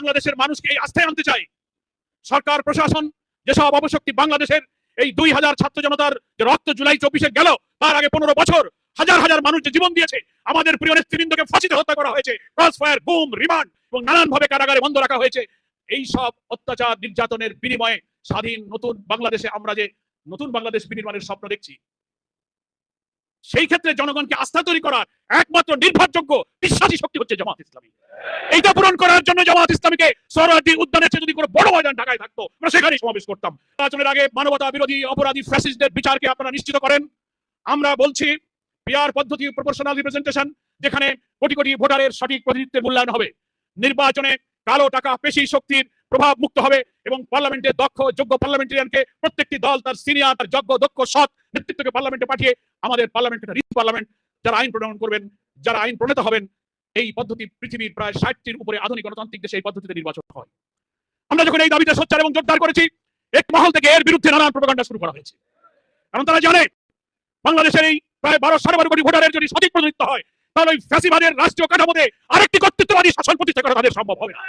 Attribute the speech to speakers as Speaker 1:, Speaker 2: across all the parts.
Speaker 1: বাংলাদেশের মানুষকে এই আস্থায় আনতে চাই। সরকার, প্রশাসন, যেসব অবশক্তি বাংলাদেশের এই দুই হাজার ছাত্র জনতার যে রক্ত জুলাই চব্বিশে গেল, তার আগে পনেরো বছর হাজার হাজার মানুষ যে জীবন দিয়েছে, আমাদের প্রিয় নেতৃবৃন্দকে ফাঁসিতে হত্যা করা হয়েছে। ক্রস ফায়ার গুম রিমান্ড এবং নানান ভাবে কারাগারে বন্ধ রাখা হয়েছে। এই সব অত্যাচার নির্যাতনের বিনিময়ে স্বাধীন নতুন বাংলাদেশে আমরা যে নতুন বাংলাদেশ বিনির্মাণের স্বপ্ন দেখছি সেই ক্ষেত্রে জনগণকে আস্থা তৈরি করার একমাত্র নির্ভরযোগ্য, বিশ্বাসী শক্তি হচ্ছে জামাত ইসলামী। এইটা পূরণ করার জন্য জামাত ইসলামীকে সরোয়ার্দী উদ্যানের যদি কোনো বড় ময়দান ঢাকায় থাকতো, আমরা সেখানেই সমাবেশ করতাম। নির্বাচনের আগে মানবতা বিরোধী অপরাধী ফ্যাসিস্টদের বিচারকে আপনারা নিশ্চিত করেন। আমরা বলছি পিআর পদ্ধতি প্রপোর্শনাল রিপ্রেজেন্টেশন যেখানে কোটি কোটি ভোটারের সঠিক প্রতিনিধিত্বের মূল্যায়ন হবে। নির্বাচনে কালো টাকা পেশি শক্তির প্রভাব মুক্ত হবে এবং পার্লামেন্টে দক্ষ, যোগ্য পার্লামেন্টারিয়ানকে প্রত্যেকটি দল তার সিনিয়র, তার যোগ্য, দক্ষ, সৎ নেতৃত্বকে পার্লামেন্টে পাঠিয়ে আমাদের পার্লামেন্ট একটা রিচ পার্লামেন্ট যারা আইন প্রণয়ন করবেন, যারা আইন প্রণেতা হবেন, এই পদ্ধতি পৃথিবীর প্রায় ষাটটির উপরে আধুনিক গণতান্ত্রিক দেশে এই পদ্ধতিতে নির্বাচন হয়। আমরা যখন এই দাবিতে সোচ্চার এবং জোরদার করেছি, এক মহল থেকে এর বিরুদ্ধে নানান প্রোপাগান্ডা শুরু করা হয়েছে। কারণ তারা জানে, বাংলাদেশের এই প্রায় বারো সাড়ে বারো কোটি ভোটারের যদি সঠিক প্রতিনিধিত্ব হয়, তাহলে ওই ফ্যাসিবাদের রাষ্ট্রীয় কাঠামোতে আরেকটি কর্তৃত্ববাদী শাসন প্রতিষ্ঠা করা তাদের সম্ভব হবে না।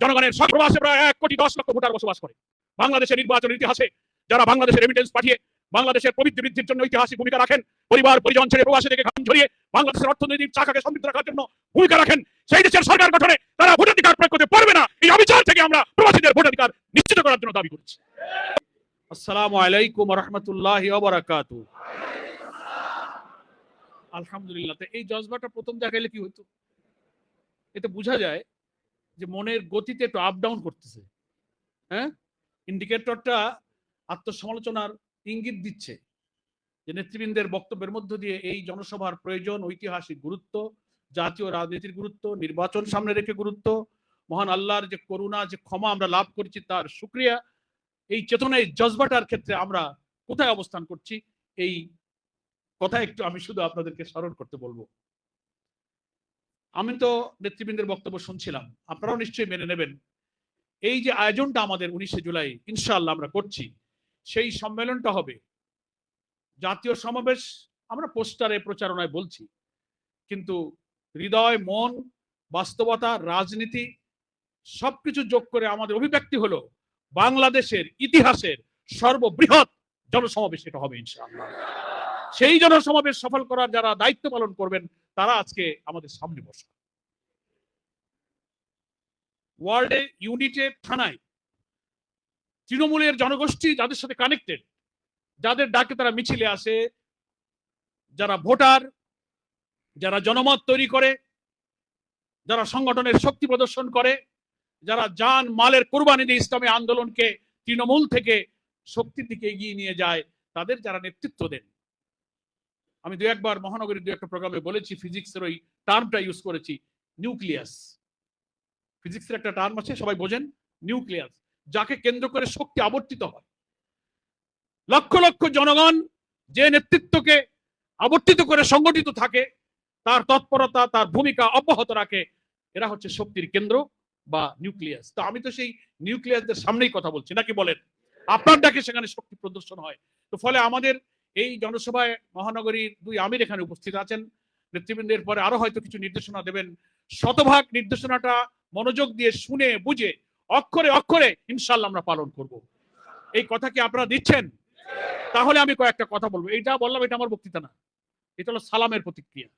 Speaker 1: জনগণের সর্ববাসে প্রায় এক কোটি দশ লক্ষ ভোটার বসবাস করে। বাংলাদেশের নির্বাচনের ইতিহাসে, যারা বাংলাদেশের রেমিটেন্স পাঠিয়ে বাংলাদেশের প্রবৃদ্ধি বৃদ্ধির জন্য ঐতিহাসিক ভূমিকা রাখেন। পরিবার, পরিজন ছেড়ে প্রবাসী থেকে ঘাম ঝরিয়ে বাংলাদেশের অর্থনৈতিক চাকাকে সমৃদ্ধ রাখার জন্য ভূমিকা রাখেন। সেই দেশের সরকার গঠনে তারা ভোটাধিকার প্রয়োগ করতে পারবে না। এই অবিচার থেকে আমরা প্রবাসীদের ভোটাধিকার নিশ্চিত করার জন্য দাবি করছি। আসসালামু আলাইকুম রহমতুল্লাহ বারাকাতু আলহামদুলিল্লাহ এই জজবাটা প্রথম দেখাইলে কি হতো এতে বোঝা যায় যে মনের গতিতে একটু আপ ডাউন করতেছে। হ্যাঁ? ইন্ডিকেটরটা আত্মসমালোচনার ইঙ্গিত দিচ্ছে যে নেতৃবৃন্দের বক্তব্যের মধ্য দিয়ে এই জনসভার প্রয়োজন ঐতিহাসিক গুরুত্ব, জাতীয় রাজনীতির গুরুত্ব, নির্বাচন সামনে রেখে গুরুত্ব, মহান আল্লাহর যে করুণা, যে ক্ষমা আমরা লাভ করেছি তার সুক্রিয়া এই চেতনা এই জজবাটার ক্ষেত্রে আমরা কোথায় অবস্থান করছি? এই কথা একটু আমি শুধু আপনাদেরকে স্মরণ করতে বলব। আমি তো নেতৃবৃন্দের বক্তব্য শুনছিলাম, আপনারাও নিশ্চয়ই মেনে নেবেন। এই যে আয়োজনটা আমাদের উনিশে জুলাই, ইনশাআল্লাহ আমরা করছি। সেই সম্মেলনটা হবে। জাতীয় সমাবেশ আমরা পোস্টারে, প্রচারণায় বলছি। কিন্তু হৃদয়, মন, বাস্তবতা, রাজনীতি সবকিছু যোগ করে আমাদের অভিব্যক্তি হলো বাংলাদেশের ইতিহাসের সর্ববৃহৎ জনসমাবেশ এটা হবে ইনশাআল্লাহ। সেই জনসমাবেশ সফল করার যারা দায়িত্ব পালন করবেন, তারা আজকে আমাদের সামনে বসা ওয়ার্ল্ডে ইউনিটে থানায় তৃণমূলের জনগোষ্ঠী যাদের সাথে কানেক্টেড যাদের ডাকে তারা মিছিলে আসে, যারা ভোটার, যারা জনমত তৈরি করে, যারা সংগঠনের শক্তি প্রদর্শন করে, যারা যান মালের কোরবানি দিয়ে ইসলামী আন্দোলনকে তৃণমূল থেকে শক্তির দিকে এগিয়ে নিয়ে যায়, তাদের যারা নেতৃত্ব দেন। আমি দু একবার মহানগরীর দু একটা প্রোগ্রামে বলেছি ফিজিক্সের ওই টার্মটা ইউজ করেছি নিউক্লিয়াস ফিজিক্সের একটা টার্ম আছে, সবাই বোঝেন নিউক্লিয়াস যাকে কেন্দ্র করে শক্তি আবর্তিত হয়। লক্ষ লক্ষ জনগণ যে নেতৃত্বকে আবর্তিত করে সংগঠিত থাকে, তার তৎপরতা, তার ভূমিকা অব্যাহত রাখে, এরা হচ্ছে শক্তির কেন্দ্র বা নিউক্লিয়াস। তো আমি তো সেই নিউক্লিয়াসদের সামনেই কথা বলছি, নাকি বলেন? আপনার ডাকে সেখানে শক্তি প্রদর্শন হয়। তো ফলে আমাদের এই জনসভায় মহানগরীর দুই আমির এখানে উপস্থিত আছেন। নেতৃবৃন্দের পরে আরও হয়তো কিছু নির্দেশনা দেবেন। শতভাগ নির্দেশনাটা মনোযোগ দিয়ে শুনে, বুঝে অক্ষরে অক্ষরে ইনশাল্লাহ আমরা পালন করব। এই কথা কি আপনারা দিচ্ছেন? তাহলে আমি কয়েকটা কথা বলব। এটা বললাম, এটা আমার বক্তৃতা না। এটা হলো সালামের প্রতিক্রিয়া।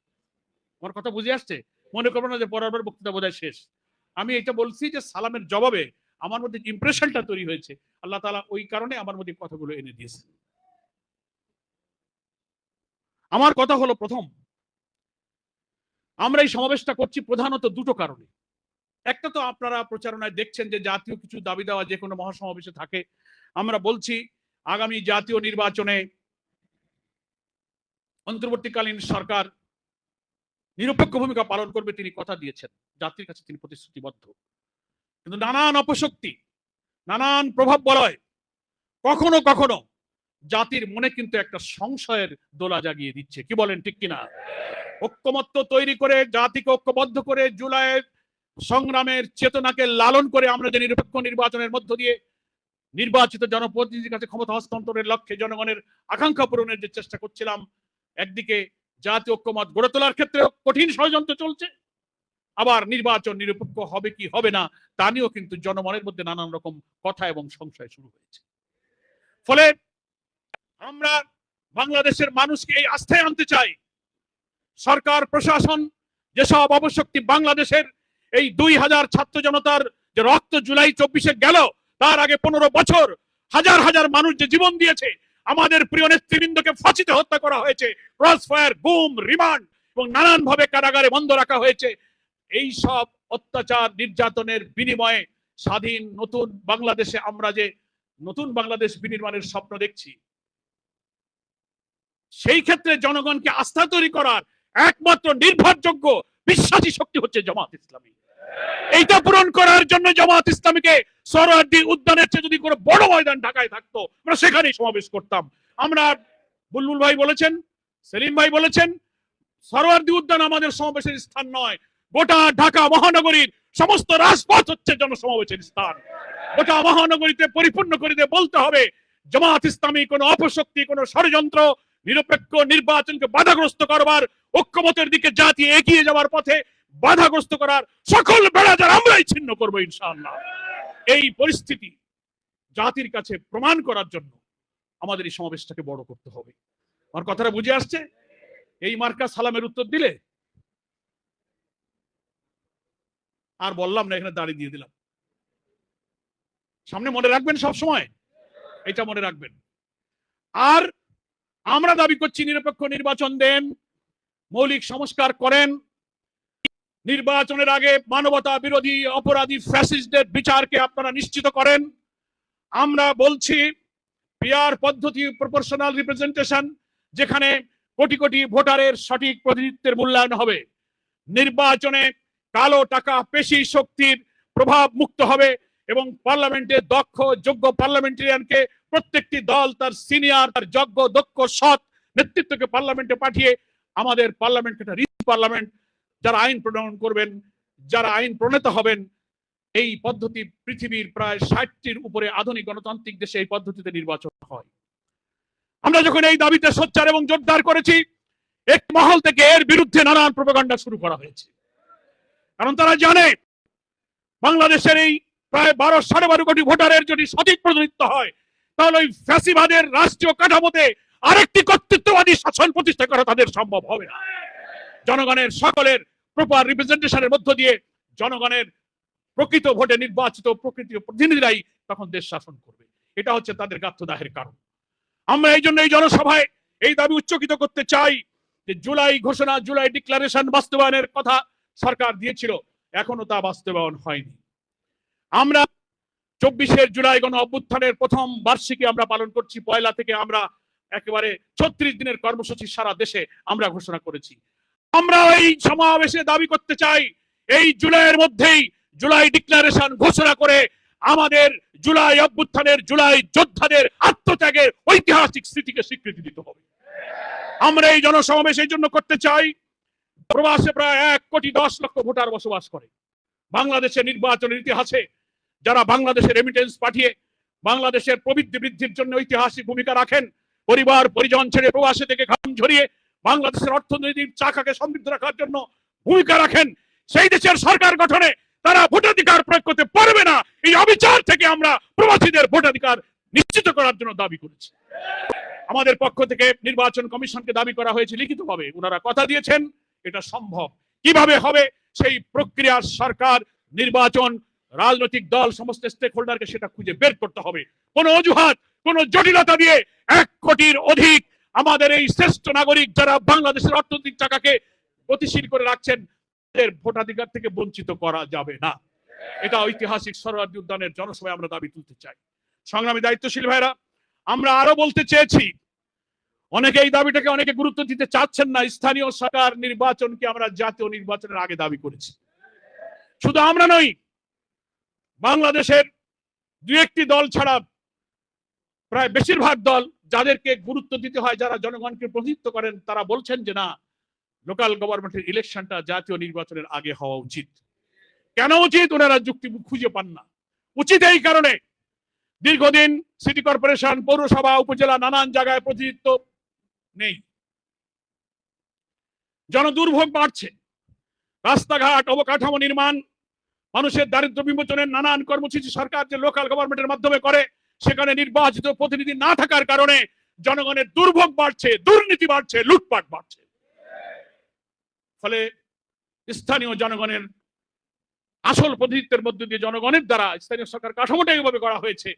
Speaker 1: আমার কথা বুঝে আসছে? মনে করব না যে পরের বক্তৃতা বোধহয় শেষ। আমি এটা বলছি যে সালামের জবাবে আমার মধ্যে ইমপ্রেশনটা তৈরি হয়েছে। আল্লাহ তালা ওই কারণে আমার মধ্যে কথাগুলো এনে দিয়েছে আমার কথা হলো প্রথম। আমরা এই সমাবেশটা করছি প্রধানত দুটো কারণে। একটা তো আপনারা প্রচারণায় দেখছেন যে জাতীয় কিছু দাবি দেওয়া যে কোনো মহাসমাবেশে থাকে। আমরা বলছি, আগামী জাতীয় নির্বাচনে অন্তর্বর্তীকালীন সরকার নিরপেক্ষ ভূমিকা পালন করবে তিনি কথা দিয়েছেন। জাতির কাছে তিনি প্রতিশ্রুতিবদ্ধ। কিন্তু নানান অপশক্তি, নানান প্রভাব বলয় কখনো কখনো জাতির মনে কিন্তু একটা সংশয়ের দোলা জাগিয়ে দিচ্ছে। কি বলেন, ঠিক কিনা? ঐক্যমত্য তৈরি করে, জাতিকে ঐক্যবদ্ধ করে জুলাইয়ের সংগ্রামের চেতনাকে লালন করে আমরা যে নিরপেক্ষ নির্বাচনের মধ্য দিয়ে নির্বাচিত জনপ্রতিনিধির কাছে ক্ষমতা হস্তান্তরের লক্ষ্যে জনগণের আকাঙ্ক্ষা পূরণের যে চেষ্টা করছিলাম, একদিকে জাতীয় ঐক্যমত গড়ে তোলার ক্ষেত্রে কঠিন ষড়যন্ত্র চলছে, আবার নির্বাচন নিরপেক্ষ হবে কি হবে না, তা নিয়েও কিন্তু জনমনের মধ্যে নানান রকম কথা এবং সংশয় শুরু হয়েছে। ফলে আমরা বাংলাদেশের মানুষকে এই আস্থায় আনতে চাই। সরকার, প্রশাসন, যেসব অবশক্তি বাংলাদেশের এই দুই হাজার ছাত্র জনতার যে রক্ত জুলাই চব্বিশে গেল, তার আগে পনেরো বছর হাজার হাজার মানুষ যে জীবন দিয়েছে, আমাদের প্রিয় নেতৃবৃন্দকে ফাঁসিতে হত্যা করা হয়েছে। ক্রস ফায়ার গুম রিমান্ড এবং নানান ভাবে কারাগারে বন্ধ রাখা হয়েছে। এই সব অত্যাচার নির্যাতনের বিনিময়ে স্বাধীন নতুন বাংলাদেশে আমরা যে নতুন বাংলাদেশ বিনির্মাণের স্বপ্ন দেখছি, সেই ক্ষেত্রে জনগণকে আস্থা তৈরি করার একমাত্র নির্ভরযোগ্য, বিশ্বাসী শক্তি হচ্ছে জামাত ইসলামী। এইটা পূরণ করার জন্য জামাত ইসলামীকে সরোয়ার্দী উদ্যানের চেয়ে যদি কোনো বড় ময়দান ঢাকায় থাকতো, আমরা সেখানেই সমাবেশ করতাম। আমরা বুলবুল ভাই বলেছেন, সেলিম ভাই বলেছেন সরোয়ার্দী উদ্যান আমাদের সমাবেশের স্থান নয়। গোটা ঢাকা মহানগরীর সমস্ত রাজপথ হচ্ছে জনসমাবেশের স্থান। গোটা মহানগরীতে পরিপূর্ণ করে দিয়ে বলতে হবে, জামাত ইসলামী কোনো অপশক্তি, কোনো ষড়যন্ত্র, নিরপেক্ষ নির্বাচনকে বাধাগ্রস্ত করবার ঐক্যমতের দিকে জাতি এগিয়ে যাওয়ার পথে বাধাগ্রস্ত করার সকল বেড়াজার আমরাই ছিন্ন করব ইনশাআল্লাহ। এই পরিস্থিতি জাতির কাছে প্রমাণ করার জন্য আমাদের এই সমাবেশটাকে বড় করতে হবে। আমার কথাটা বুঝে আসছে? এই মার্কা সালামের উত্তর দিলে? আর বললাম না, এখানে দাঁড়িয়ে দিয়ে দিলাম। সামনে মনে রাখবেন সব সময় এটা মনে রাখবেন। আর আমরা দাবি করছি নিরপেক্ষ নির্বাচন দেন, মৌলিক সংস্কার করেন নির্বাচনের আগে মানবতা বিরোধী অপরাধী ফ্যাসিস্টদের বিচারকে আপনারা নিশ্চিত করেন। আমরা বলছি পিয়ার পদ্ধতি প্রপোর্শনাল রিপ্রেজেন্টেশন, যেখানে কোটি কোটি ভোটারের সঠিক প্রতিনিধিত্বের মূল্যায়ন হবে। নির্বাচনে কালো টাকা পেশি শক্তির প্রভাব মুক্ত হবে এবং পার্লামেন্টে দক্ষ, যোগ্য পার্লামেন্টারিয়ানকে প্রত্যেকটি দল তার সিনিয়র, তার যোগ্য, দক্ষ, সৎ নেতৃত্বকে পার্লামেন্টে পাঠিয়ে আমাদের পার্লামেন্ট একটা রিচ পার্লামেন্ট যারা আইন প্রণয়ন করবেন, যারা আইন প্রণেতা হবেন, এই পদ্ধতি পৃথিবীর প্রায় ষাটটির উপরে আধুনিক গণতান্ত্রিক দেশে এই পদ্ধতিতে নির্বাচন হয়। আমরা যখন এই দাবিতে সোচ্চার এবং জোরদার করেছি, এক মহল থেকে এর বিরুদ্ধে নানান প্রপাগান্ডা শুরু করা হয়েছে। কারণ তারা জানে, বাংলাদেশের এই প্রায় বারো, সাড়ে বারো কোটি ভোটারের যদি সঠিক প্রতিনিধিত্ব হয়, তাহলে ওই ফ্যাসিবাদের রাষ্ট্রীয় কাঠামোতে আরেকটি কর্তৃত্ববাদী শাসন প্রতিষ্ঠা করা তাদের সম্ভব হবে না। জনগণের সকলের প্রপার রিপ্রেজেন্টেশনের মধ্য দিয়ে জনগণের প্রকৃত ভোটে নির্বাচিত প্রকৃত প্রতিনিধিরাই তখন দেশ শাসন করবে। এটা হচ্ছে তাদের গাত্রদাহের কারণ। আমরা এই জন্য এই জনসভায় এই দাবি উচ্চকিত করতে চাই যে জুলাই ঘোষণা, জুলাই ডিক্লারেশন বাস্তবায়নের কথা সরকার দিয়েছিল, এখনও তা বাস্তবায়ন হয়নি। আমরা চব্বিশের জুলাই গণ অভ্যুত্থানের প্রথম বার্ষিকী আমরা পালন করছি, পয়লা থেকে আমরা একেবারে ছত্রিশ দিনের কর্মসূচি সারা দেশে আমরা ঘোষণা করেছি। আমরা এই সমাবেশে দাবি করতে চাই, এই জুলাইয়ের মধ্যেই জুলাই ডিক্লারেশন ঘোষণা করে আমাদের জুলাই অভ্যুত্থানের, জুলাই যোদ্ধাদের আত্মত্যাগের ঐতিহাসিক স্মৃতিকে স্বীকৃতি দিতে হবে। আমরা এই জনসমাবেশ এই জন্য করতে চাই, প্রবাসে প্রায় এক কোটি দশ লক্ষ ভোটার বসবাস করে। বাংলাদেশের নির্বাচনের ইতিহাসে যারা বাংলাদেশের রেমিটেন্স পাঠিয়ে বাংলাদেশের প্রবৃদ্ধি বৃদ্ধির জন্য ঐতিহাসিক ভূমিকা রাখেন, পরিবার, পরিজন ছেড়ে প্রবাসে থেকে ঘাম ঝরিয়ে বাংলাদেশের অর্থনৈতিক চাকাকে সমৃদ্ধ রাখার জন্য ভূমিকা রাখেন। সেই দেশের সরকার গঠনে তারা ভোটাধিকার প্রয়োগ করতে পারবে না। এই অবিচার থেকে আমরা প্রবাসীদের ভোটাধিকার নিশ্চিত করার জন্য দাবি করেছি। আমাদের পক্ষ থেকে নির্বাচন কমিশনকে দাবি করা হয়েছে লিখিতভাবে। ওনারা কথা দিয়েছেন, এটা সম্ভব। কীভাবে হবে? সেই প্রক্রিয়া সরকার, নির্বাচন, রাজনৈতিক দল, সমস্ত স্টেক হোল্ডারকে সেটা খুঁজে বের করতে হবে। কোন অজুহাত, কোন জটিলতা দিয়ে এক কোটির অধিক আমাদের এই শ্রেষ্ঠ নাগরিক যারা বাংলাদেশের অর্থনৈতিক চাকাকে গতিশীল করে রাখছেন, তাদের ভোটাধিকার থেকে বঞ্চিত করা যাবে না। এটা ঐতিহাসিক সরোয়ার্দী উদ্যানের জনসভায় আমরা দাবি তুলতে চাই। সংগ্রামী দায়িত্বশীল ভাইরা, আমরা আরও বলতে চেয়েছি, অনেকে এই দাবিটাকে অনেকে গুরুত্ব দিতে চাচ্ছেন না, স্থানীয় সরকার নির্বাচনকে আমরা জাতীয় নির্বাচনের আগে দাবি করেছি। শুধু আমরা নই, বাংলাদেশের দু একটি দল ছাড়া প্রায় বেশিরভাগ দল যাদেরকে গুরুত্ব দিতে হয়, যারা জনগণকে প্রতিনিধিত্ব করেন, তারা বলছেন যে না, লোকাল গভর্নমেন্টের ইলেকশনটা জাতীয় নির্বাচনের আগে হওয়া উচিত। কেন উচিত? ওনারা যুক্তি খুঁজে পান না। উচিত এই কারণে দীর্ঘদিন সিটি কর্পোরেশন, পৌরসভা, উপজেলা নানান জায়গায় প্রতিনিধিত্ব নেই। জনদুর্ভোগ বাড়ছে। রাস্তাঘাট, অবকাঠামো নির্মাণ, মানুষের দারিদ্র বিমোচনের নানান কর্মসূচি সরকার যে লোকাল গভর্নমেন্টের মাধ্যমে করে সেখানে নির্বাচিত প্রতিনিধি না থাকার কারণে জনগণের দুর্ভোগ বাড়ছে, দুর্নীতি বাড়ছে, লুটপাট বাড়ছে। ফলে স্থানীয় জনগণের আসল প্রতিনিধিত্বের মধ্য দিয়ে জনগণের দ্বারা স্থানীয় সরকার কাঠামোটা এইভাবে করা হয়েছে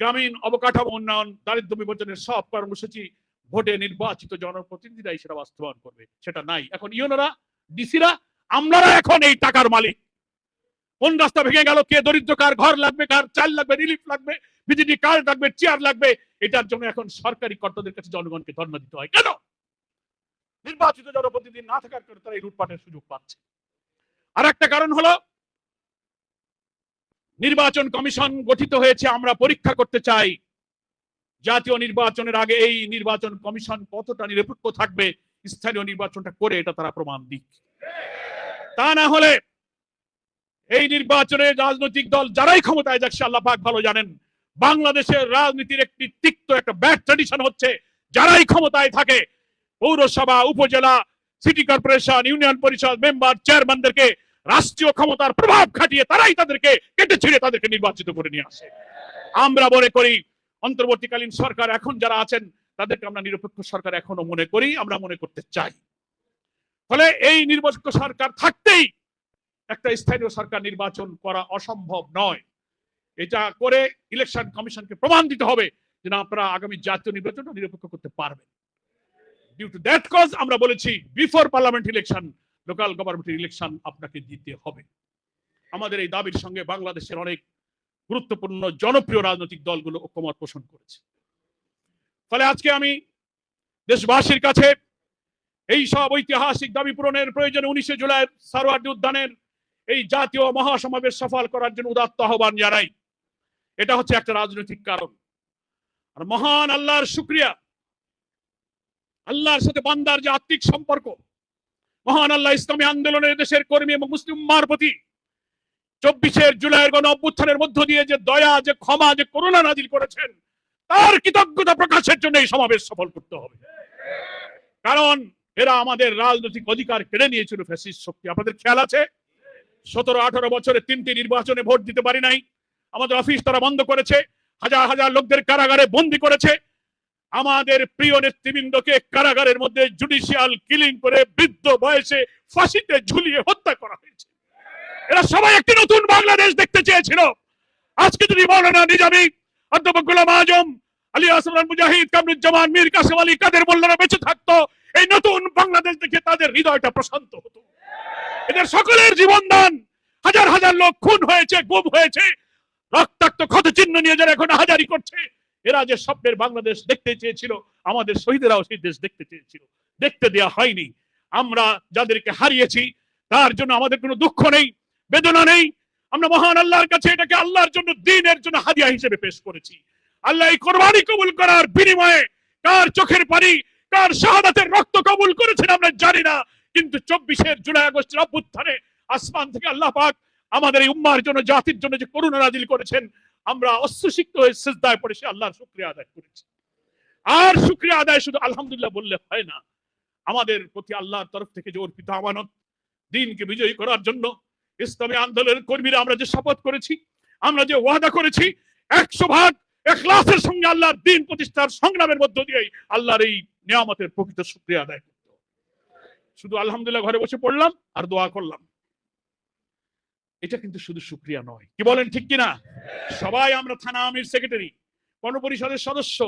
Speaker 1: গ্রামীণ অবকাঠামো উন্নয়ন দারিদ্র বিমোচনের সব কর্মসূচি ভোটে নির্বাচিত জনপ্রতিনিধিরাই সেটা বাস্তবায়ন করবে। সেটা নাই। এখন ইউনোরা, ডিসিরা আমরা এখন এই টাকার মালিক। কোন রাস্তা ভেঙে গেল? কে দরিদ্র? কার ঘর লাগবে? কার চাল লাগবে? রিলিফ লাগবে? বিজেপি কার্ড লাগবে? চেয়ার লাগবে? এটার জন্য এখন সরকারি কর্তাদের কাছে জনগণকে ধর্ণা দিতে হয়। কেন? নির্বাচিত জনপ্রতিনিধি না থাকার কারণে তারা এই লুটপাটের সুযোগ পাচ্ছে। আর একটা কারণ হলো, নির্বাচন কমিশন গঠিত হয়েছে, আমরা পরীক্ষা করতে চাই। জাতীয় নির্বাচনের আগে এই নির্বাচন কমিশন কতটা নিরপেক্ষ থাকবে? স্থানীয় নির্বাচনটা করে এটা তারা প্রমাণ দিক। তা না হলে এই নির্বাচনে রাজনৈতিক দল যারাই ক্ষমতায় যাচ্ছে আল্লাহ পাক ভালো জানেন। বাংলাদেশের রাজনীতির একটি তিক্ত একটা ব্যাড ট্রেডিশন হচ্ছে, যারাই ক্ষমতায় থাকে, পৌরসভা, উপজেলা, সিটি কর্পোরেশন, ইউনিয়ন পরিষদ, মেম্বার, চেয়ারম্যানদেরকে রাষ্ট্রীয় ক্ষমতার প্রভাব খাটিয়ে তারাই তাদেরকে কেটে ছিঁড়ে তাদেরকে নির্বাচিত করে নিয়ে আসে। আমরা মনে করি, অন্তর্বর্তীকালীন সরকার এখন যারা আছেন, তাদেরকে আমরা নিরপেক্ষ সরকার এখনও মনে করি, আমরা মনে করতে চাই। ফলে এই নির্বাচিত সরকার থাকতেই একটা স্থানীয় সরকার নির্বাচন করা অসম্ভব নয়। এটা করে ইলেকশন কমিশনকে প্রমাণ দিতে হবে যে না, আপনারা আগামী জাতীয় নির্বাচনটা নিরপেক্ষ করতে পারবেন। ডিউ টু দ্যাট কজ আমরা বলেছি before parliament election local government election আপনাকে দিতে হবে। আমাদের এই দাবির সঙ্গে বাংলাদেশের অনেক গুরুত্বপূর্ণ জনপ্রিয় রাজনৈতিক দলগুলো ঐক্যমত পোষণ করেছে। ফলে আজকে আমি দেশবাসীর কাছে এই সব ঐতিহাসিক দাবি পূরণের প্রয়োজনে উনিশে জুলাই সারোয়ার্দী উদ্যানের এই জাতীয় মহাসমাবেশ সফল করার জন্য উদাত্ত আহ্বান জানাই। এটা হচ্ছে একটা রাজনৈতিক কারণ। আর মহান আল্লাহর শুক্রিয়া, আল্লাহর সাথে বান্দার যে আত্মিক সম্পর্ক, মহান আল্লাহ ইসলামী আন্দোলনের দেশের কর্মী এবং মুসলিম উম্মার প্রতি চব্বিশের জুলাইয়ের গণ অভ্যুত্থানের মধ্য দিয়ে যে দয়া, যে ক্ষমা, যে করুণা নাজিল করেছেন, তার কৃতজ্ঞতা প্রকাশের জন্য এই সমাবেশ সফল করতে হবে। কারণ এরা আমাদের রাজনৈতিক অধিকার কেড়ে নিয়েছিল, ফ্যাসিস্ট শক্তি। আপনাদের খেয়াল আছে? সতেরো, আঠারো বছরে তিনটি নির্বাচনে ভোট দিতে পারি নাই। আমাদের অফিস তারা বন্ধ করেছে, হাজার হাজার লোকদের কারাগারে বন্দি করেছে। আমাদের প্রিয় নেতৃবৃন্দকে কারাগারের মধ্যে জুডিশিয়াল কিলিং করে বৃদ্ধ বয়সে ফাঁসিতে ঝুলিয়ে হত্যা করা হয়েছে। এরা সবাই একটি নতুন বাংলাদেশ দেখতে চেয়েছিল। আজকে যদি মৌলানা নিজামী অধ্যাপক গোলাম আজম, আলী আসমান মুজাহিদ, কামরুজ্জামান, মীর কাসেম আলী কাদের মোল্লারা বেঁচে থাকতো, এই নতুন বাংলাদেশ দেখে তাদের হৃদয়টা প্রশান্ত হতো। এদের সকলের জীবনদান হাজার হাজার লোক খুন হয়েছে, গুম হয়েছে। রক্তাক্ত ক্ষত চিহ্ন নিয়ে যারা এখন হাজারি করছে, এরা যে স্বপ্নের বাংলাদেশ দেখতে চেয়েছিল, আমাদের শহীদেরাও সেই দেশ দেখতে চেয়েছিল। দেখতে দেয়া হয়নি। আমরা যাদেরকে হারিয়েছি, তার জন্য আমাদের কোনো দুঃখ নেই, বেদনা নেই। আমরা মহান আল্লাহর কাছে এটাকে আল্লাহর জন্য, দিনের জন্য হাদিয়া হিসেবে পেশ করেছি। আল্লাহ এই কোরবানি কবুল করার বিনিময়ে কার চোখের পানি, কার শাহাদাতের রক্ত কবুল করেছেন আমরা জানি না। কিন্তু চব্বিশের জুলাই আগস্টের অভ্যুত্থানে আসমান থেকে আল্লাহ পাক আমাদের এই উম্মার জন্য, জাতির জন্য যে করুণা নাজিল করেছেন, আমরা অস্বশিক্ত হয়ে সিজদায় পড়ে সে আল্লাহর শুক্রিয়া আদায় করেছি আর শুক্রিয়া আদায় শুধু আলহামদুলিল্লাহ বললে হয় না আমাদের প্রতি আল্লাহর তরফ থেকে যে অর্পিত আমানত, দিনকে বিজয়ী করার জন্য ইসলামী আন্দোলনের কর্মীরা আমরা যে শপথ করেছি, আমরা যে ওয়াদা করেছি, একশো ভাগ এখলাসের সঙ্গে আল্লাহর দিন প্রতিষ্ঠার সংগ্রামের মধ্য দিয়েই আল্লাহর এই নিয়ামতের প্রকৃত শুক্রিয়া আদায়। শুধু আলহামদুলিল্লাহ ঘরে বসে পড়লাম আর দোয়া করলাম। এটা কিন্তু শুধু শুক্রিয়া নয়। কি বলেন, ঠিক কিনা? সবাই আমরা থানা আমির সেক্রেটারি, গণপরিষদের সদস্য,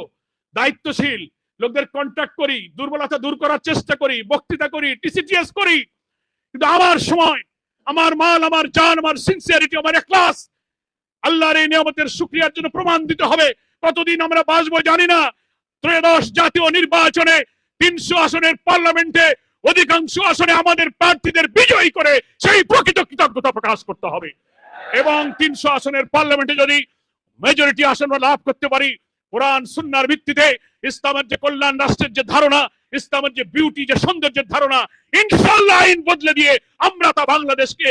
Speaker 1: দায়িত্বশীল, লোকদের কন্ট্যাক্ট করি, দুর্বলতা দূর করার চেষ্টা করি, বক্তৃতা করি টিসিটিএস করি। কিন্তু আমার সময়, আমার মাল, আমার জান, আমার সিনসিয়ারিটি আমার ক্লাস আল্লাহর এই নিয়মতের শুক্রিয়ার জন্য প্রমাণ দিতে হবে। কতদিন আমরা বাঁচবো জানি না। ত্রয়োদশ জাতীয় নির্বাচনে তিনশো আসনের পার্লামেন্টে অধিকাংশ আসনে আমাদের প্রার্থীদের বিজয়ী করে সেই প্রকৃত কৃতজ্ঞতা প্রকাশ করতে হবে। এবং তিনশো আসনের পার্লামেন্টে যদি মেজরিটি আসন লাভ করতে পারি, কোরআন, সুন্নার ভিত্তিতে ইসলামের যে কল্যাণ রাষ্ট্রের যে ধারণা, ইসলামের যে বিউটি যে সৌন্দর্যের ধারণা ইনশাল্লাহ আইন বদলে দিয়ে আমরা তা বাংলাদেশকে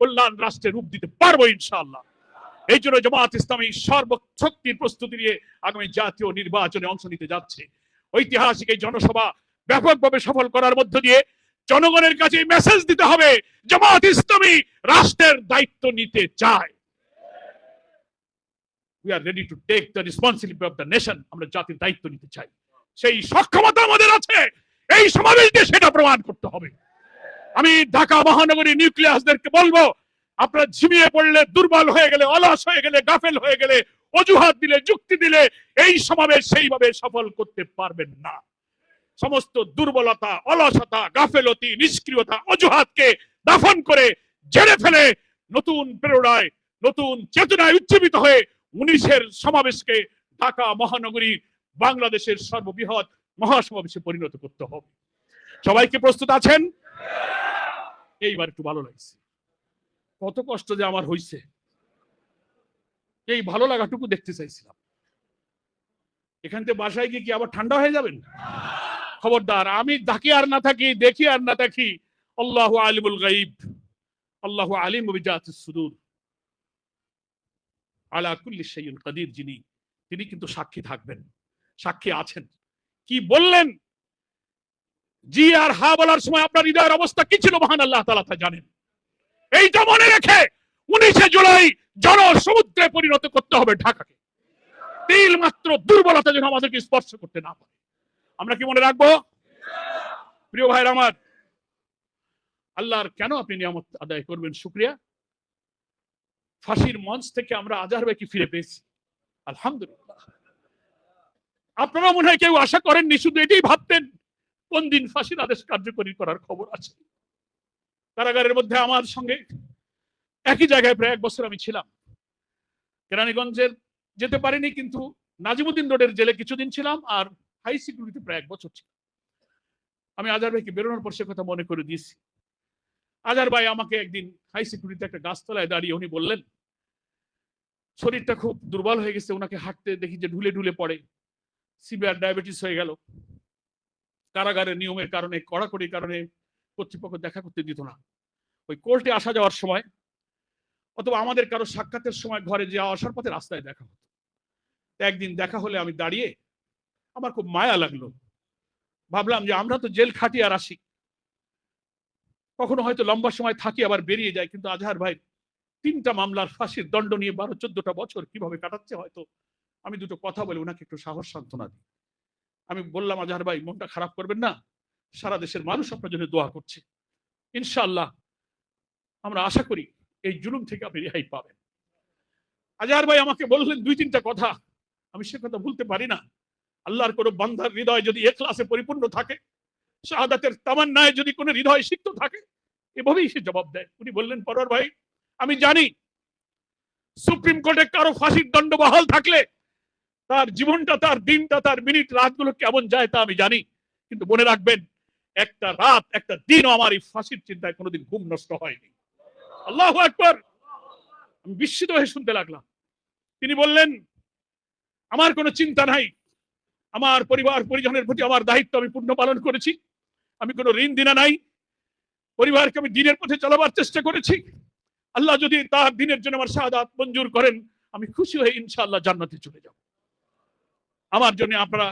Speaker 1: কল্যাণ রাষ্ট্রে রূপ দিতে পারব ইনশাল্লাহ এই জন্য জামাত ইসলামী সর্বশক্তির প্রস্তুতি নিয়ে আগামী জাতীয় নির্বাচনে অংশ নিতে যাচ্ছে। ঐতিহাসিক এই জনসভা ব্যাপকভাবে সফল করার মধ্য দিয়ে জনগণের কাছে মেসেজ দিতে হবে, জামাত ইসলামী রাষ্ট্রের দায়িত্ব নিতে চায়। We are ready to take the responsibility of the nation আমরা জাতির দায়িত্ব নিতে চাই। সেই সক্ষমতা আমাদের আছে, এই সমাবেশ দিয়ে সেটা প্রমাণ করতে হবে। আমি ঢাকা মহানগরী নিউক্লিয়াসদেরকে বলব, আপনারা ঝিমিয়ে পড়লে, দুর্বল হয়ে গেলে, অলস হয়ে গেলে, গাফেল হয়ে গেলে, অজুহাত দিলে, যুক্তি দিলে, এই সমাবেশ সেইভাবে সফল করতে পারবেন না। সমস্ত দুর্বলতা, অলসতা, গাফেলতি, নিষ্ক্রিয়তা অজুহাতকে দাফন করে জেনে ফেলে নতুন প্রেরণায়, নতুন চেতনায় উজ্জীবিত হয়ে উনিশের সমাবেশকে ঢাকা মহানগরী বাংলাদেশের সর্ববৃহৎ মহাসমাবেশে পরিণত করতে হবে। সবাইকে প্রস্তুত আছেন? এইবার একটু ভালো লাগছে। কত কষ্ট যে আমার হইছে। এই ভালো লাগাটুকু দেখতে চাইছিলাম। এখান থেকে বাসায় গিয়ে কি আবার ঠান্ডা হয়ে যাবেন? খবরদার, আমি থাকি আর না থাকি, দেখি আর না দেখি। আল্লাহ আলিমুল গাইব আল্লাহ আলিম সুদূর। আলা কাদির, যিনি, তিনি কিন্তু সাক্ষী থাকবেন, সাক্ষী আছেন। কি বললেন? জি আর হা বলার সময় আপনার হৃদয়ের অবস্থা কি ছিল মহান আল্লাহ তাআলা তা জানেন। এইটা মনে রেখে উনিশে জুলাই জন সমুদ্রে পরিণত করতে হবে ঢাকাকে। তিল মাত্র দুর্বলতা যেন আমাদেরকে স্পর্শ করতে না পারে। আমরা কি মনে রাখব? প্রিয় ভাইয়ের আমার, আল্লাহর কেন আপনি নিয়ামত আদায় করবেন? শুক্রিয়া। ফাঁসির মঞ্চ থেকে আমরা আজার ভাইকে ফিরে পেয়েছি? আলহামদুলিল্লাহ। আপনারা মনে হয় কেউ আশা করেননি, শুধু এটাই ভাবতেন, কোন দিন ফাঁসির আদেশ কার্যকরী করার খবর আছে? কারাগারের মধ্যে আমার সঙ্গে একই জায়গায় প্রায় এক বছর আমি ছিলাম। কেরানীগঞ্জের যেতে পারিনি, কিন্তু নাজিমুদ্দিন রোডের জেলে কিছুদিন ছিলাম আর হাই সিকিউরিটি প্রায় এক বছর ছিল। আমি আজার ভাইকে বেরোনোর পর সে কথা মনে করে দিয়েছি। আজার ভাই আমাকে একদিন হাই সিকিউরিটি একটা গাছতলায় দাঁড়িয়ে উনি বললেন, শরীরটা খুব দুর্বল হয়ে গেছে ওনাকে হাঁটতে দেখি যে ঢুলে ঢুলে পড়ে। সিভিয়ার ডায়াবেটিস হয়ে গেল। কারাগারের নিয়মের কারণে, কড়াকড়ির কারণে কর্তৃপক্ষ দেখা করতে দিত না। ওই কোর্টে আসা যাওয়ার সময় অথবা আমাদের কারও সাক্ষাতের সময় ঘরে যাওয়া আসার পথে রাস্তায় দেখা হতো। একদিন দেখা হলে আমি দাঁড়িয়ে আমার খুব মায়া লাগল। ভাবলাম যে আমরা তো জেল খাটি আর আসি। কখনো হয়তো লম্বা সময় থাকি, আবার বেরিয়ে যায় কিন্তু আজহার ভাই, তিনটা মামলার ফাঁসির দণ্ড নিয়ে বারো, চোদ্দটা বছর কীভাবে কাটাচ্ছে হয়তো? আমি দুটো কথা বলে ওনাকে একটু সাহস সান্ত্বনা দিই। আমি বললাম, আজহার ভাই, মনটা খারাপ করবেন না। সারা দেশের মানুষ আপনার জন্য দোয়া করছে। ইনশাআল্লাহ, আমরা আশা করি এই জুলুম থেকে আপনি রেহাই পাবেন। আজহার ভাই আমাকে বললেন দুই, তিনটা কথা। আমি সে কথা ভুলতে পারি না। আল্লাহর কোনো বান্ধার হৃদয় যদি এখলাসে পরিপূর্ণ থাকে, শাহাদাতের তামান্নায় যদি কোনো হৃদয় সিক্ত থাকে, এভাবেই সে জবাব দেয়। উনি বললেন, পরোয়ার ভাই, আমি জানি সুপ্রিম কোর্টে কারও ফাঁসির দণ্ড বহাল থাকলে তার জীবনটা, তার দিনটা, তার মিনিট, রাতগুলো কেমন যায় তা আমি জানি। কিন্তু মনে রাখবেন, একটা রাত, একটা দিনও আমার এই ফাঁসির চিন্তায় কোনোদিন ঘুম নষ্ট হয়নি। আল্লাহ একবার আমি বিস্মিত হয়ে শুনতে লাগলাম। তিনি বললেন, আমার কোনো চিন্তা নাই। আমার পরিবার, পরিজনের প্রতি আমার দায়িত্ব আমি পূর্ণ পালন করেছি। আমি কোনো ঋণ দিনা নাই। পরিবারকে আমি দিনের পথে চলাবার চেষ্টা করেছি। আল্লাহ যদি তার দিনের জন্য আমার শাহাদাত মঞ্জুর করেন, আমি খুশি হয়ে ইনশাআল্লাহ জান্নাতে চলে যাব। আমার জন্য আপনারা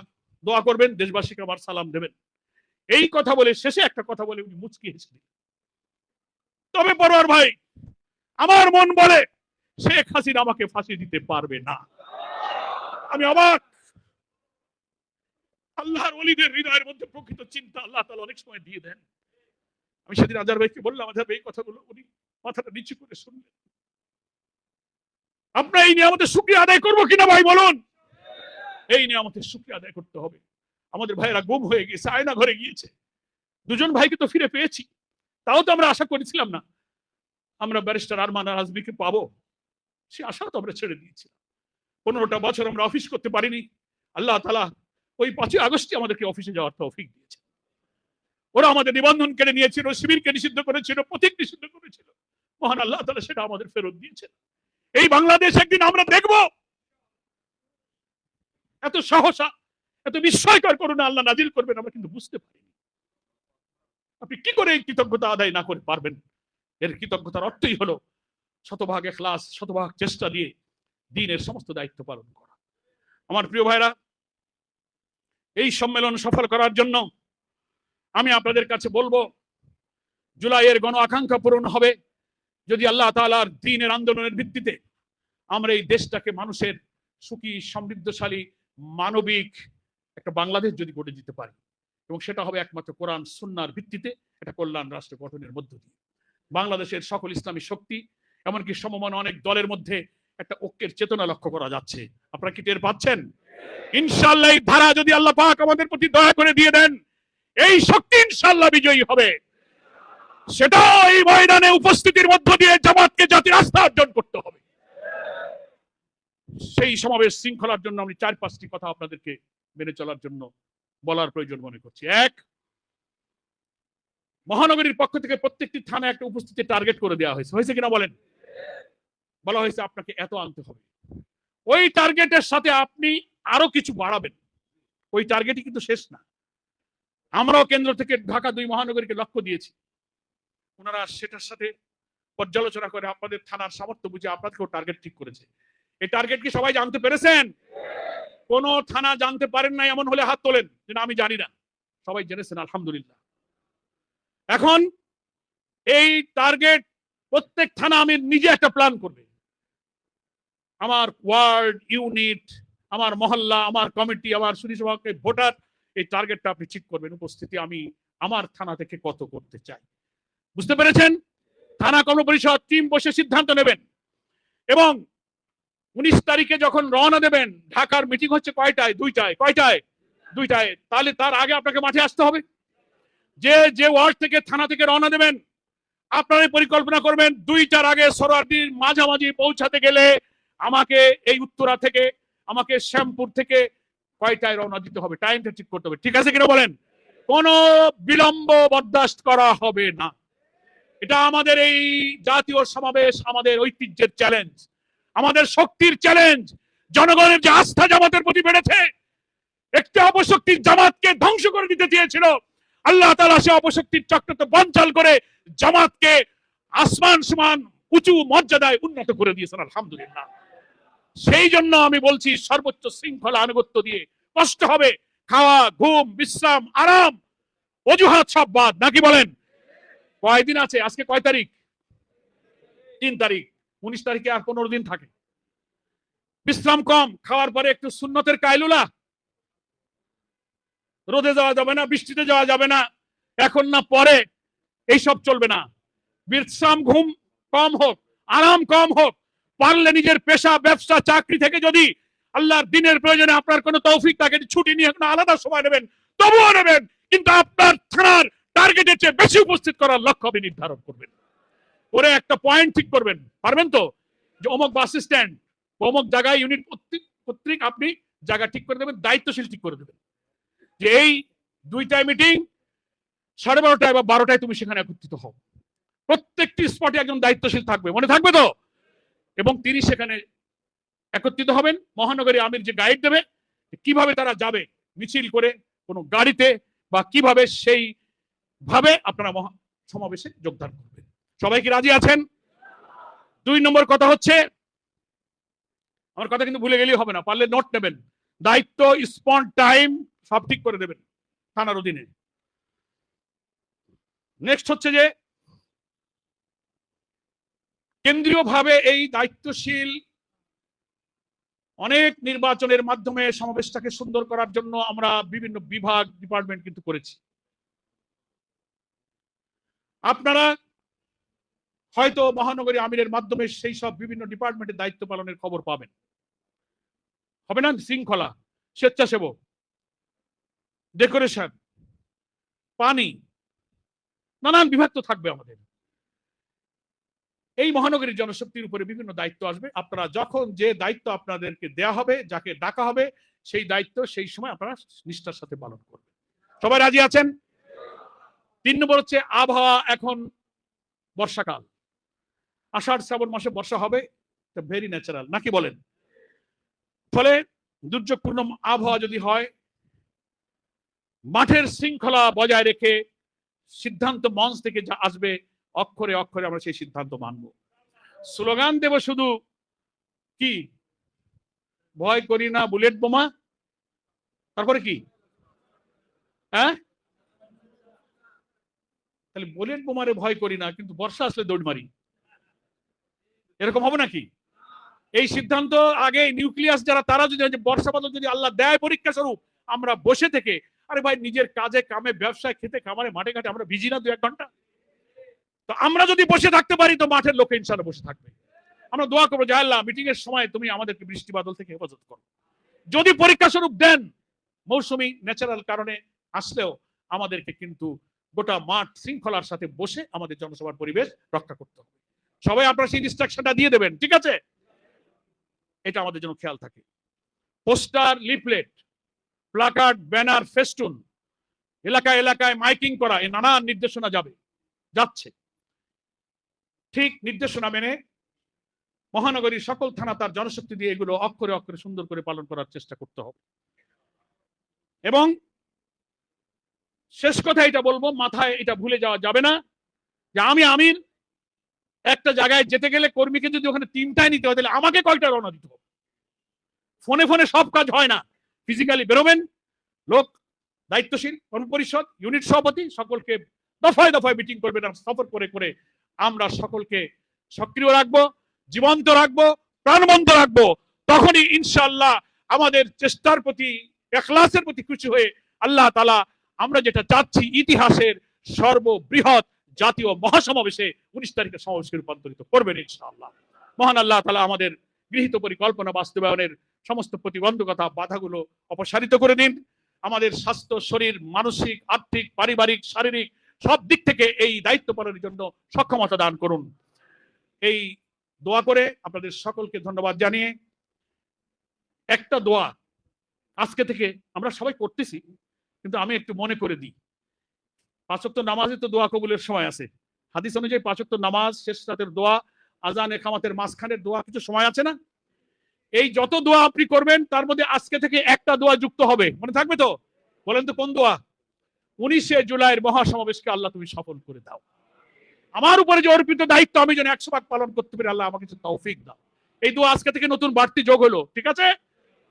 Speaker 1: দোয়া করবেন, দেশবাসীকে আমার সালাম দেবেন। এই কথা বলে শেষে একটা কথা বলে উনি মুচকি হেসে তবে পরোয়ার ভাই, আমার মন বলে শেখ হাসিনা আমাকে ফাঁসি দিতে পারবে না। আমি অবাক। আল্লাহর অলিদের হৃদয়ের মধ্যে প্রকৃত চিন্তা আল্লাহ তালা অনেক সময় দিয়ে দেন। আমি সেদিন আজার ভাইকে বললাম আজার ভাই কথাগুলো উনি মাথাটা নিচু করে শুনলেন। আমরা এই নিয়ামতের শুক্রিয়া আদায় করব কিনা ভাই, বলুন। এই নিয়ামতের শুক্রিয়া আদায় করতে হবে। আমাদের ভাইয়েরা গুম হয়ে গিয়েছে, আয়না ঘরে গিয়েছে। দুজন ভাইকে তো ফিরে পেয়েছি। তাও তো আমরা আশা করেছিলাম না। আমরা ব্যারিস্টার আরমান আর আজমিকে পাবো। সে আশাও তো আমরা ছেড়ে দিয়েছিলাম। পনেরোটা বছর আমরা অফিস করতে পারিনি। আল্লাহ তালা ওই পাঁচই আগস্টে আমাদেরকে অফিসে যাওয়ার তৌফিক দিয়েছে। ওরা আমাদের নিবন্ধন কেড়ে নিয়েছিল, শিবিরকে নিষিদ্ধ করেছিল, প্রতীক নিষিদ্ধ করেছিল। মহান আল্লাহ তালা সেটা আমাদের ফেরত দিয়েছে এই বাংলাদেশ একদিন আমরা দেখব। এত সাহসা, এত বিস্ময়কর করুন আল্লাহ নাজিল করবেন, আমরা কিন্তু বুঝতে পারিনি। আপনি কি করে এই কৃতজ্ঞতা আদায় না করে পারবেন? এর কৃতজ্ঞতার অর্থই হলো শতভাগ এখলাস, শতভাগ চেষ্টা দিয়ে দিনের সমস্ত দায়িত্ব পালন করা। আমার প্রিয় ভাইরা এই সম্মেলন সফল করার জন্য আমি আপনাদের কাছে বলব, জুলাইয়ের গণ আকাঙ্ক্ষা পূরণ হবে। যদি আল্লাহ তাআলার দিনের আন্দোলনের ভিত্তিতে আমরা এই দেশটাকে মানুষের সুখী, সমৃদ্ধশালী, মানবিক একটা বাংলাদেশ যদি গড়ে দিতে পারি, এবং সেটা হবে একমাত্র কোরআন, সুন্নার ভিত্তিতে একটা কল্যাণ রাষ্ট্র গঠনের মধ্য দিয়ে। বাংলাদেশের সকল ইসলামী শক্তি, এমনকি সমমান অনেক দলের মধ্যে একটা ঐক্যের চেতনা লক্ষ্য করা যাচ্ছে। আপনারা কি টের পাচ্ছেন? ইনশাল্লাহ এই ধারা যদি আল্লাহ পাক আমাদের প্রতি দয়া করে দিয়ে দেন, এই শক্তি ইনশাল্লাহ বিজয়ী হবে। সেটা এই ময়দানে উপস্থিতির মধ্য দিয়ে জামাতকে জাতির আস্থা অর্জন করতে হবে। সেই সমাবেশ শৃঙ্খলার জন্য আমি চার পাঁচটি কথা আপনাদেরকে মেনে চলার জন্য বলার প্রয়োজন মনে করছি। এক, মহানগরীর পক্ষ থেকে প্রত্যেকটি থানায় একটা উপস্থিতি টার্গেট করে দেওয়া হয়েছে। হয়েছে কিনা বলেন? বলা হয়েছে আপনাকে এত আনতে হবে। ওই টার্গেটের সাথে আপনি আরও কিছু বাড়াবেন। ওই টার্গেটই কিন্তু শেষ না। আমরাও কেন্দ্র থেকে ঢাকা দুই মহানগরীকে লক্ষ্য দিয়েছি। ওনারা সেটার সাথে পর্যালোচনা করে আপনাদের থানার সামর্থ্য বুঝে আপনাদেরকেও টার্গেট ঠিক করেছে। এই টার্গেট কি সবাই জানতে পেরেছেন? কোন থানা জানতে পারেন না এমন হলে হাত তোলেন যে না, আমি জানি না। সবাই জেনেছেন আলহামদুলিল্লাহ। এখন এই টার্গেট প্রত্যেক থানা আমি নিজে একটা প্ল্যান করবে। আমার ওয়ার্ড ইউনিট আমার মহল্লা, আমার কমিটি, আমার সুরিসভাকে ভোটার, এই টার্গেটটা আপনি ঠিক করবেন উপস্থিতি আমি আমার থানা থেকে কত করতে চাই। বুঝতে পেরেছেন? থানা কর্মপরিষদ টিম বসে সিদ্ধান্ত নেবেন এবং উনিশ তারিখে যখন রওনা দেবেন, ঢাকার মিটিং হচ্ছে কয়টায়? দুইটায়। কয়টায়? দুইটায়। তাহলে তার আগে আপনাকে মাঠে আসতে হবে। যে যে ওয়ার্ড থেকে থানা থেকে রওনা দেবেন, আপনারাই পরিকল্পনা করবেন দুইটার আগে সরাটির মাঝামাঝি পৌঁছাতে গেলে আমাকে এই উত্তরা থেকে আমাকে শ্যামপুর থেকে কয়টায় রওনা দিতে হবে? টাইমটা ঠিক করতে হবে। ঠিক আছে কিনা বলেন? কোনো বিলম্ব বরদাস্ত করা হবে না। এটা আমাদের এই জাতীয় সমাবেশ, আমাদের ঐতিহ্যের চ্যালেঞ্জ আমাদের শক্তির চ্যালেঞ্জ জনগণের যে আস্থা জামাতের প্রতি বেড়েছে, একটি অপশক্তির জামাতকে ধ্বংস করে দিতে চেয়েছিল। আল্লাহ তালা সে অপশক্তির চক্রকে বঞ্চাল করে জামাতকে আসমান সমান উঁচু মর্যাদায় উন্নত করে দিয়েছেন। আলহামদুলিল্লাহ। সেই জন্য আমি বলছি, সর্বোচ্চ শৃঙ্খলা আনুগত্য দিয়ে কষ্ট হবে। খাওয়া, ঘুম, বিশ্রাম, আরাম, অজুহাত সব বাদ। নাকি বলেন? কয়দিন আছে? আজকে কয় তারিখ? তিন তারিখ। উনিশ তারিখে আর পনেরো দিন থাকে। বিশ্রাম কম, খাওয়ার পরে একটু সুন্নতের কায়লুলা। রোদে যাওয়া যাবে না, বৃষ্টিতে যাওয়া যাবে না। এখন না পরে, এইসব চলবে না। বিশ্রাম, ঘুম কম হোক, আরাম কম হোক পারলে নিজের পেশা, ব্যবসা, চাকরি থেকে যদি আল্লাহর দিনের প্রয়োজনে আপনার কোনো তৌফিক থাকে ছুটি নিয়ে কোনো আলাদা সময় নেবেন, তবুও নেবেন। কিন্তু আপনার থানার টার্গেটের চেয়ে বেশি উপস্থিত করার লক্ষ্য আপনি নির্ধারণ করবেন। করে একটা পয়েন্ট ঠিক করবেন। পারবেন তো? যে অমুক বাস স্ট্যান্ড অমুক জায়গায় ইউনিট কর্তৃক আপনি জায়গা ঠিক করে দেবেন, দায়িত্বশীল ঠিক করে দেবেন। যে এই দুইটায় মিটিং সাড়ে বারোটায় বা বারোটায় তুমি সেখানে একত্রিত হও। প্রত্যেকটি স্পটে একজন দায়িত্বশীল থাকবে। মনে থাকবে তো? এবং তিনি সেখানে একত্রিত হবেন। মহানগরী আমির যে গাইড দেবে, কীভাবে তারা যাবে, মিছিল করে কোনো গাড়িতে বা কীভাবে সেই ভাবে আপনারা সমাবেশে যোগদান করবেন। সবাই কি রাজি আছেন? দুই নম্বর কথা হচ্ছে, আমার কথা কিন্তু ভুলে গেলেই হবে না, পারলে নোট নেবেন। দায়িত্ব স্পন টাইম সব ঠিক করে দেবেন, থানার অধীনে। নেক্সট হচ্ছে যে কেন্দ্রীয়ভাবে এই দায়িত্বশীল অনেক নির্বাচনের মাধ্যমে সমাবেশটাকে সুন্দর করার জন্য আমরা বিভিন্ন বিভাগ, ডিপার্টমেন্ট কিন্তু করেছি। আপনারা হয়তো মহানগরী আমিরের মাধ্যমে সেই সব বিভিন্ন ডিপার্টমেন্টের দায়িত্ব পালনের খবর পাবেন। হবে না? শৃঙ্খলা, স্বেচ্ছাসেবক, ডেকোরেশন, পানি, নানান বিভাগ তো থাকবে আমাদের। এই মহানগরীর জনশক্তির উপরে বিভিন্ন দায়িত্ব আসবে। আপনারা যখন যে দায়িত্ব আপনাদেরকে দেয়া হবে, যাকে ডাকা হবে, সেই দায়িত্ব সেই সময় আপনারা নিষ্ঠার সাথে পালন করবেন। সবাই রাজি আছেন? তিন নম্বর হচ্ছে আবহাওয়া এখন বর্ষাকাল। আষাঢ় শ্রাবণ মাসে বর্ষা হবে ভেরি ন্যাচারাল নাকি বলেন? ফলে দুর্যোগপূর্ণ আবহাওয়া যদি হয়, মাঠের শৃঙ্খলা বজায় রেখে সিদ্ধান্ত মঞ্চ থেকে যা আসবে অক্ষরে অক্ষরে আমরা সেই সিদ্ধান্ত মানব। স্লোগান দেব শুধু কি? ভয় করি না, বুলেট বোমা। তারপরে কি? হ্যাঁ? তাহলে বুলেট বোমারে ভয় করি না, কিন্তু বর্ষা আসলে দৌড় মারি। এরকম হবে নাকি? এই সিদ্ধান্ত আগে নিউক্লিয়াস যারা, তারা যদি বর্ষা বাদল যদি আল্লাহ দেয় পরীক্ষা স্বরূপ, আমরা বসে থেকে, আরে ভাই, নিজের কাজে, কামে, ব্যবসায়, খেতে, খামারে, মাঠে, ঘাটে, আমরা ভিজি না দু এক ঘণ্টা। তো আমরা যদি বসে থাকতে পারি, তো মাঠের লোকে ইনশাল্লাহ বসে থাকবে। আমরা দোয়া করব যে, আল্লাহ মিটিং এর সময় তুমি আমাদেরকে বৃষ্টি বাদল থেকে হেফাজত করো। যদি পরীক্ষা স্বরূপ দেন, মৌসুমী ন্যাচারাল কারণে আসলেও আমাদেরকে কিন্তু গোটা মাঠ শৃঙ্খলার সাথে বসে আমাদের জনসভার পরিবেশ রক্ষা করতে হবে। সবাই আপনারা সেই ইনস্ট্রাকশনটা দিয়ে দেবেন, ঠিক আছে? এটা আমাদের জন্য খেয়াল থাকে। Poster leaflet placard banner festoon এলাকায় এলাকায় মাইকিং করা এই নানান নির্দেশনা যাবে, যাচ্ছে। ঠিক নির্দেশনা মেনে মহানগরীর সকল থানা তার জনশক্তি দিয়ে এগুলো অক্ষরে অক্ষরে সুন্দর করে পালন করার চেষ্টা করতে হবে। এবং শেষ কথা এটা বলব, মাথায় এটা ভুলে যাওয়া যাবে না যে আমি আমির, একটা জায়গায় যেতে গেলে কর্মীকে যদি ওখানে তিনটায় নিতে হয় তাহলে আমাকে কয়টা রওনা দিতে হবে? ফোনে ফোনে সব কাজ হয় না। ফিজিক্যালি বেরোবেন, লোক দায়িত্বশীল কর্মপরিষদ ইউনিট সভাপতি, সকলকে দফায় দফায় মিটিং করবেন সফর করে করে আমরা সকলকে সক্রিয় রাখব, জীবন্ত রাখব, প্রাণবন্ত রাখব। তখনই ইনশাআল্লাহ আমাদের চেষ্টার প্রতি, এখলাসের প্রতি খুশি হয়ে আল্লাহ তালা আমরা যেটা চাচ্ছি ইতিহাসের সর্ববৃহৎ জাতীয় মহাসমাবেশে উনিশ তারিখে সমাবেশকে রূপান্তরিত করবেন ইনশাআল্লাহ। মহান আল্লাহ তালা আমাদের গৃহীত পরিকল্পনা বাস্তবায়নের সমস্ত প্রতিবন্ধকতা, বাধাগুলো অপসারিত করে দিন। আমাদের স্বাস্থ্য, শরীর, মানসিক, আর্থিক, পারিবারিক, শারীরিক সব দিক থেকে এই দায়িত্ব পালনের জন্য সক্ষমতা দান করুন। এই দোয়া করে আপনাদের সকলকে ধন্যবাদ জানিয়ে একটা দোয়া আজকে থেকে আমরা সবাই করতেছি, কিন্তু আমি একটু মনে করে দিই। পাঁচক্ত নামাজে তো দোয়া কবুলের সময় আছে। হাদিস অনুযায়ী পাঁচক্ত নামাজ, শেষ রাতের দোয়া, আজান, একামাতের মাঝখানের দোয়া কিছু সময় আছে না? এই যত দোয়া আপনি করবেন, তার মধ্যে আজকে থেকে একটা দোয়া যুক্ত হবে। মনে থাকবে তো? বলেন তো কোন দোয়া? উনিশে জুলাইয়ের মহাসমাবেশকে আল্লাহ তুমি সফল করে দাও। আমার উপরে যে অর্পিত দায়িত্ব, আমি যেন একশো ভাগ পালন করতে পারি আল্লাহ আমাকে তৌফিক দাও। এই দু আজকে থেকে নতুন বাড়তি যোগ হলো, ঠিক আছে?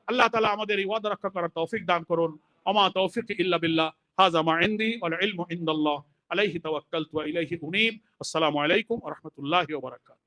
Speaker 1: আল্লাহ তালা আমাদের এই ওয়াদা রক্ষা করার তৌফিক দান করুন। অমা তৌফিক ইল্লা বিল্লাহ। হাজা মা ইনদি ওয়াল ইলমু ইনদাল্লাহ। আলাইহি তাওয়াক্কালতু ওয়া ইলাইহি উনীব। আসসালামু আলাইকুম ওয়া রাহমাতুল্লাহি ওয়া বারাকাতুহু।